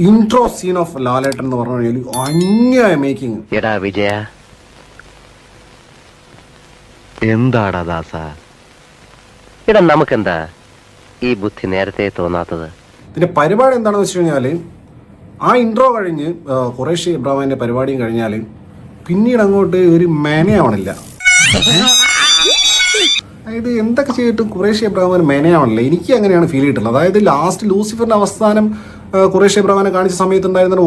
Intro scene of ലാലേട്ടൻ എന്ന് പറഞ്ഞു കഴിഞ്ഞാൽ അന്യായ മേക്കിംഗ് എടാ വിജയ. എന്താടാ ദാസ? എടാ നമുക്കെന്താ ഈ ബുദ്ധി നേരത്തെ തോന്നാത്തത്? ഇതിന്റെ പരിപാടി എന്താണെന്ന് വെച്ച് കഴിഞ്ഞാൽ ആ ഇൻട്രോ കഴിഞ്ഞ് കുറേശ്ശി ഇബ്രാഹിമിന്റെ പരിപാടിയും കഴിഞ്ഞാൽ പിന്നീട് അങ്ങോട്ട് ഒരു മേനയാവണില്ല. അതായത് എന്തൊക്കെ ചെയ്തിട്ടും കുറേശ് ഇബ്രാഹിമിന് മെനയാണല്ലോ. എനിക്ക് അങ്ങനെയാണ് ഫീൽ ചെയ്തിട്ടുള്ളത്. അതായത് ലാസ്റ്റ് ലൂസിഫറിന്റെ അവസാനം കുറേശ് ഖുറേഷി കാണിച്ച സമയത്ത് ഉണ്ടായിരുന്ന ഒരു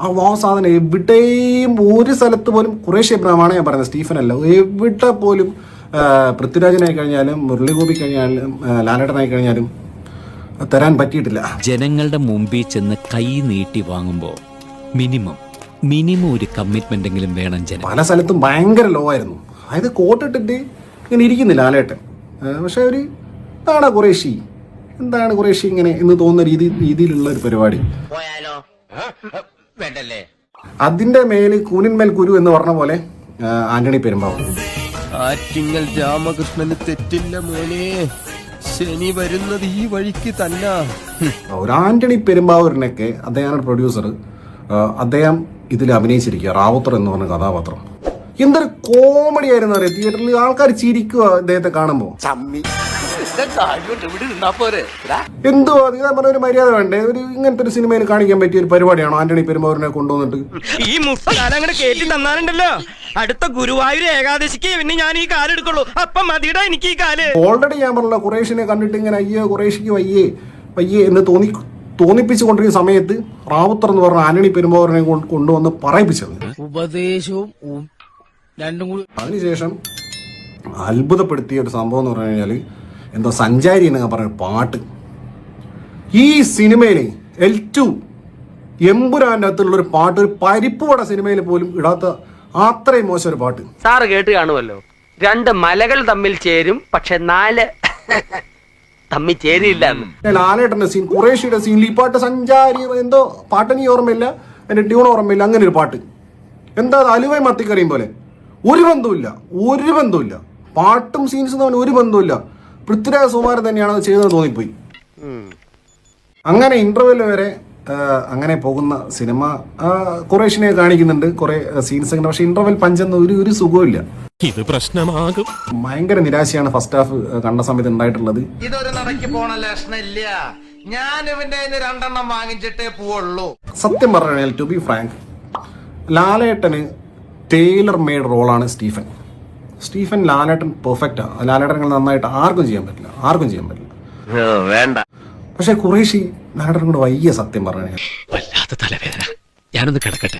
ആ വാ സാധനം എവിടെയും ഒരു സ്ഥലത്ത് പോലും കുറേശ് എബ്രഹാമാണ് ഞാൻ പറയുന്നത്. സ്റ്റീഫൻ അല്ല. എവിടെ പോലും പൃഥ്വിരാജനായി കഴിഞ്ഞാലും മുരളിഗോപി കഴിഞ്ഞാലും ലാലേട്ടനായി കഴിഞ്ഞാലും തരാൻ പറ്റിയിട്ടില്ല. ജനങ്ങളുടെ മുമ്പിൽ ചെന്ന് കൈ നീട്ടി വാങ്ങുമ്പോൾ മിനിമം മിനിമം ഒരു കമ്മിറ്റ്മെന്റ് എങ്കിലും വേണം ജനം. പല സ്ഥലത്തും ഭയങ്കര ലോ ആയിരുന്നു. അതായത് കോട്ടിട്ടിട്ട് ഇങ്ങനെ ഇരിക്കുന്നില്ല ആലേട്ടൻ പക്ഷേ ഒരു എന്താണ് കുറേശി എന്താണ് കുറേശി ഇങ്ങനെ എന്ന് തോന്നുന്ന രീതി രീതിയിലുള്ള ഒരു പരിപാടി. പോയാലോ? വേണ്ടല്ലേ? അതിന്റെ മേൽ കൂനിന്മേൽ കുരു എന്ന് പറഞ്ഞ പോലെ ആന്റണി പെരുമ്പാവൂർ. ആറ്റിങ്ങൽ രാമകൃഷ്ണന് തെറ്റില്ല മോനെ. ശനി വരുന്നത് ഈ വഴിക്ക് തന്നെ. ഒരു ആന്റണി പെരുമ്പാവൂരിനൊക്കെ അദ്ദേഹമാണ് പ്രൊഡ്യൂസർ അദ്ദേഹം ഇതിൽ അഭിനയിച്ചിരിക്കുക റാവുത്തർ എന്ന് പറഞ്ഞ കഥാപാത്രം. എന്തൊരു കോമഡി ആയിരുന്നു അറിയാം? തിയേറ്ററിൽ ആൾക്കാർ ചിരിക്കുക അദ്ദേഹത്തെ കാണുമ്പോൾ എന്തോ നിങ്ങൾ പറഞ്ഞ ഒരു മര്യാദ വേണ്ടേ? ഒരു ഇങ്ങനത്തെ ഒരു സിനിമയിൽ കാണിക്കാൻ പറ്റിയ ഒരു പരിപാടിയാണോ ആന്റണി പെരുമാറിനെ കൊണ്ടുവന്നിട്ട്? ഈ കേട്ടി തന്നാലുണ്ടല്ലോ. അടുത്ത ഗുരുവായൂർ ഏകാദശിക്ക് പിന്നെ ഞാൻ ഈ കാലെടുക്കുള്ളൂ അപ്പൊ മതിയുടെ എനിക്ക് ഈ കാൽ. ഓൾറെഡി ഞാൻ പറഞ്ഞല്ലോ കുറേഷിനെ കണ്ടിട്ട് ഇങ്ങനെ അയ്യോ കുറേഷിക്ക് വയ്യേ വയ്യേ എന്ന് തോന്നി തോന്നിപ്പിച്ചു കൊണ്ടിരിക്കുന്ന സമയത്ത് റാവുത്തർ എന്ന് പറഞ്ഞ ആന്റണി പെരുമാറിനെ കൊണ്ടുവന്ന് പറയിപ്പിച്ചത്. ഉപദേശവും രണ്ടും കൂടി അതിനുശേഷം അത്ഭുതപ്പെടുത്തിയ ഒരു സംഭവം എന്ന് പറഞ്ഞു കഴിഞ്ഞാൽ എന്തോ സഞ്ചാരി എന്നൊക്കെ പറഞ്ഞ പാട്ട്. ഈ സിനിമയിൽ എൽ ടു എമ്പുരാന്റെ അകത്തുള്ള ഒരു പാട്ട് ഒരു പരിപ്പ് വട സിനിമയിൽ പോലും ഇടാത്ത അത്രയും മോശം ഒരു പാട്ട്. സാറ് കേട്ട് കാണുമല്ലോ. രണ്ട് മലകൾ തമ്മിൽ ചേരും പക്ഷെ നാല് തമ്മിൽ ചേരില്ല ലാലേട്ടന്റെ സീൻ കുറേശ്ശിയുടെ സീനിൽ ഈ പാട്ട് സഞ്ചാരി എന്തോ പാട്ടിനി ഓർമ്മയില്ല എന്റെ ട്യൂൺ ഓർമ്മയില്ല അങ്ങനെ ഒരു പാട്ട്. എന്താ അത് മത്തിക്കറിയും പോലെ? ഒരു ബന്ധവുമില്ല ഒരു ബന്ധവുമില്ല. പാട്ടും സീൻസും തമ്മിൽ ഒരു ബന്ധവുമില്ല. പൃഥ്വിരാജ് സുമാരൻ തന്നെയാണ് അത് ചെയ്തത് തോന്നിപ്പോയി അങ്ങനെ ഇന്റർവെൽ വരെ അങ്ങനെ പോകുന്ന സിനിമ കുറെ കുറേശ്ശിനെ കാണിക്കുന്നുണ്ട് കുറെ സീൻസ് അങ്ങനെ പക്ഷെ ഇന്റർവെൽ പഞ്ചെന്ന് ഒരു ഒരു സുഖമില്ല ഇത് പ്രശ്നമാകും. ഭയങ്കര നിരാശയാണ് ഫസ്റ്റ് ഹാഫ് കണ്ട സമയത്ത് ഉണ്ടായിട്ടുള്ളത്. ഇതൊരു നടക്കി പോണ ലക്ഷണില്ല. ഞാൻ ഇവന്റെ രണ്ടെണ്ണം വാങ്ങിച്ചിട്ടേ പോവുള്ളൂ. സത്യം പറഞ്ഞാൽ ടു ബി ഫ്രാങ്ക് ലാലേട്ടന് ടൈലർ മെയ്ഡ് റോളാണ് സ്റ്റീഫൻ. സ്റ്റീഫൻ ലാലേട്ടൻ ആണ് ലാലേട്ടൻ നന്നായിട്ട് ആർക്കും ചെയ്യാൻ പറ്റില്ല. ആർക്കും ചെയ്യാൻ പറ്റില്ല. വേണ്ട. പക്ഷെ കുറേശ്ശി ലാലേട്ടൻ കൂടെ വയ്യ സത്യം പറഞ്ഞു വല്ലാത്ത തലവേദന. ഞാനൊന്ന് കിടക്കട്ടെ.